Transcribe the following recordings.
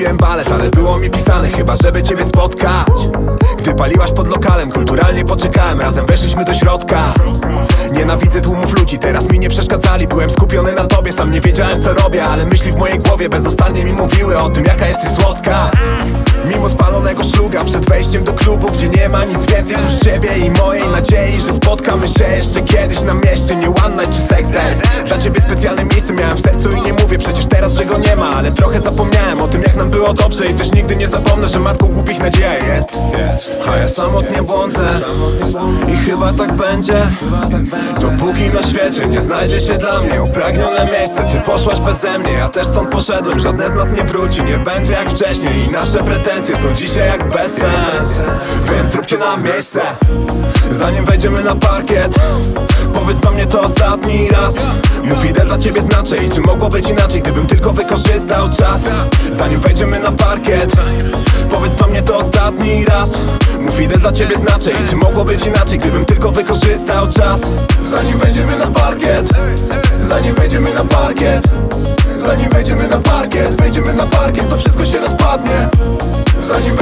balet, ale było mi pisane Chyba żeby ciebie spotkać. Gdy paliłaś pod lokalem, kulturalnie poczekałem Razem weszliśmy do środka. Nienawidzę tłumów ludzi, teraz mi nie przeszkadzali Byłem skupiony na tobie, sam nie wiedziałem co robię Ale myśli w mojej głowie bezostannie mi mówiły O tym jaka jesteś słodka. Mimo spalonego szluga przed wejściem do klubu Gdzie nie ma nic więcej oprócz ciebie i mojej nadziei Że spotkamy się jeszcze kiedyś na mieście Nie one night czy sex date Dla ciebie specjalne miejsce miałem w sercu i nie mówię przecież teraz, że go nie ma Ale trochę zapomniałem o tym jak nam było dobrze I też nigdy nie zapomnę, że matką głupich nadzieja jest. A ja samotnie błądzę I chyba tak będzie. Dopóki na świecie nie znajdzie się dla mnie upragnione miejsce Ty poszłaś beze mnie, ja też stąd poszedłem Żadne z nas nie wróci, nie będzie jak wcześniej I nasze pretensje są dzisiaj jak bezsens Więc zróbcie nam miejsce Zanim wejdziemy na parkiet. Powiedz do mnie to ostatni raz. Mów idę dla ciebie znaczę i czy mogło być inaczej Gdybym tylko wykorzystał czas. Zanim wejdziemy na parkiet Powiedz do mnie to ostatni raz. Mów idę dla ciebie znaczę i czy mogło być inaczej Gdybym tylko wykorzystał czas. Zanim wejdziemy na parkiet Zanim wejdziemy na parkiet Zanim wejdziemy na parkiet Wejdziemy na parkiet to wszystko się rozpadnie. Zanim na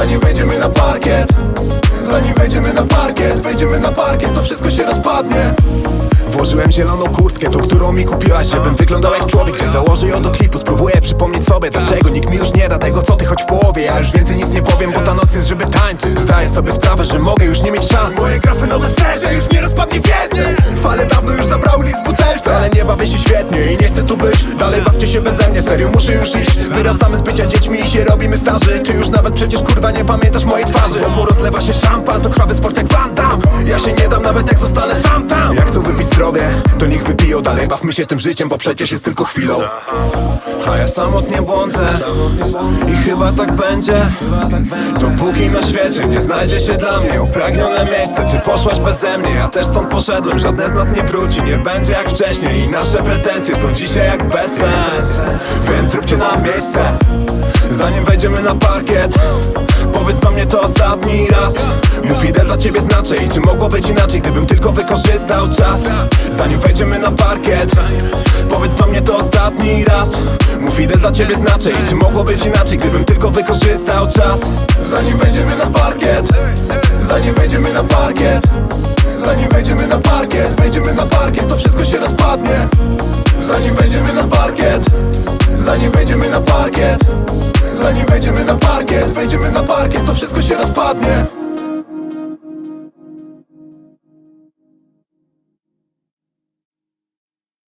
Zanim wejdziemy na parkiet. Zanim wejdziemy na parkiet Wejdziemy na parkiet to wszystko się rozpadnie. Włożyłem zieloną kurtkę, tą którą mi kupiłaś Żebym wyglądał jak człowiek, gdy założę ją do klipu Spróbuję przypomnieć sobie, dlaczego nikt mi już nie da tego Co ty choć w połowie, ja już więcej nic nie powiem Bo ta noc jest, żeby tańczyć. Zdaję sobie sprawę, że mogę już nie mieć szans. Moje grafy nowe serce, już nie rozpadnie więcej Fale bawcie się beze mnie, serio muszę już iść. Wyrastamy z bycia dziećmi i się robimy starzy. Ty już nawet przecież kurwa nie pamiętasz mojej twarzy. Wokół rozlewa się szampan, to krwawy sport jak Van Damme. Ja się nie dam nawet jak zostanę sam tam. Jak chcą wypić zdrowie, to niech wypiją Dalej bawmy się tym życiem, bo przecież jest tylko chwilą. A ja samotnie błądzę. I chyba tak będzie. Dopóki na świecie nie znajdzie się dla mnie upragnione miejsce Ty poszłaś beze mnie, ja też stąd poszedłem Żadne z nas nie wróci, nie będzie jak wcześniej I nasze pretensje są dzisiaj jak bezsens Więc zróbcie nam miejsce. Zanim wejdziemy na parkiet Powiedz do mnie to ostatni raz Mów idę dla ciebie znaczę i czy mogło być inaczej Gdybym tylko wykorzystał czas? Zanim wejdziemy na parkiet Powiedz do mnie to ostatni raz. Mów idę dla ciebie znaczę i czy mogło być inaczej Gdybym tylko wykorzystał czas? Zanim wejdziemy na parkiet Zanim wejdziemy na parkiet Zanim wejdziemy na parkiet Wejdziemy na parkiet to wszystko się rozpadnie. Zanim wejdziemy na parkiet Zanim wejdziemy na parkiet Zanim wejdziemy na parkiet Wejdziemy na parkiet to wszystko się rozpadnie